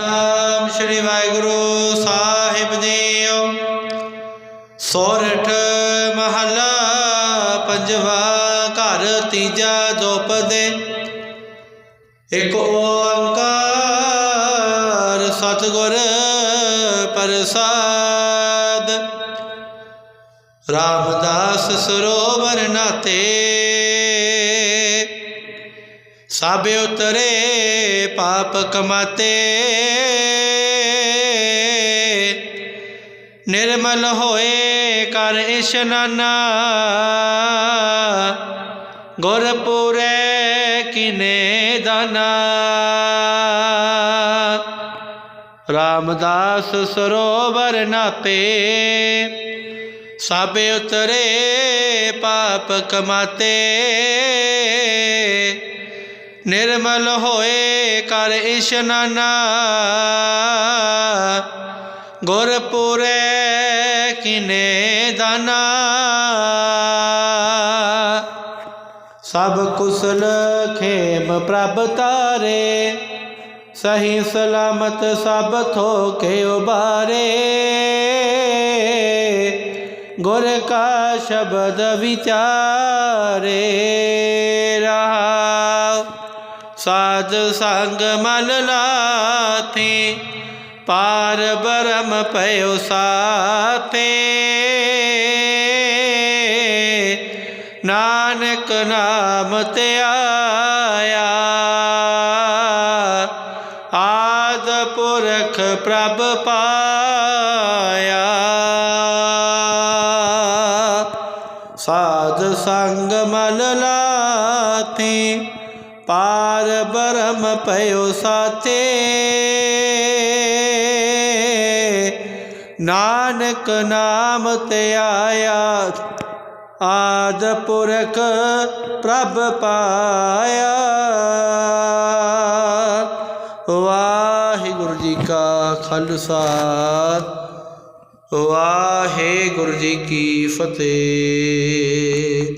ਨਾਮ ਸ੍ਰੀ ਵਾਹਿਗੁਰੂ ਸਾਹਿਬ ਜੀਓ। ਸੋਰਠ ਮਹਲਾ ਪੰਜਵਾ ਘਰ ਤੀਜਾ ਜੋਪਦੇ। ਇਕ ਓੰਕਾਰ ਸਤਿਗੁਰ ਪ੍ਰਸਾਦ। ਰਾਮਦਾਸ ਸਰੋਵਰ ਨਾਤੇ ਸਭ ਉਤਰੇ ਪਾਪ ਕਮਾਤੇ। ਨਿਰਮਲ ਹੋਏ ਕਰ ਇਸ਼ਨਾਨਾ ਗੁਰ ਪੂਰੇ ਕਿਨੇ ਦਾਨਾ। ਰਾਮਦਾਸ ਸਰੋਵਰ ਨਾਪੇ। ਸਾਬੇ ਉਤਰੇ ਪਾਪ ਕਮਾਤੇ। ਨਿਰਮਲ ਹੋਏ ਕਰ ਇਸ਼ਨਾਨਾ ਗੁਰ ਪੂਰੇ ਕਿਨੇ ਦਾਨਾ। ਸਭ ਕੁਸਲ ਖੇਮ ਪ੍ਰਭ ਤਾਰੇ। ਸਹੀ ਸਲਾਮਤ ਸਭ ਥੋਕੇ ਉਬਾਰੇ। ਗੁਰ ਕਾ ਸ਼ਬਦ ਵਿਚਾਰੇ। ਰਹਾ ਸਾਧ ਸੰਗ ਮਨ ਲਾਥੀ, ਪਾਰ ਬਰਮ ਪਇਓ ਸਾਥੇ। ਨਾਨਕ ਨਾਮ ਤੇ ਆਇਆ, ਆਦ ਪੁਰਖ ਪ੍ਰਭ ਪਾਇਆ। ਸਾਧ ਸੰਗ ਮਨ ਲਾਥੀ ਪਾਰ ਬਰਮ ਪਇਓ ਸਾਥੇ। ਨਾਨਕ ਨਾਮ ਤੇ ਆਇਆ, ਆਦ ਪੁਰਖ ਪ੍ਰਭ ਪਾਇਆ। ਵਾਹਿਗੁਰੂ ਜੀ ਕਾ ਖਾਲਸਾ, ਵਾਹਿਗੁਰੂ ਜੀ ਕੀ ਫਤਿਹ।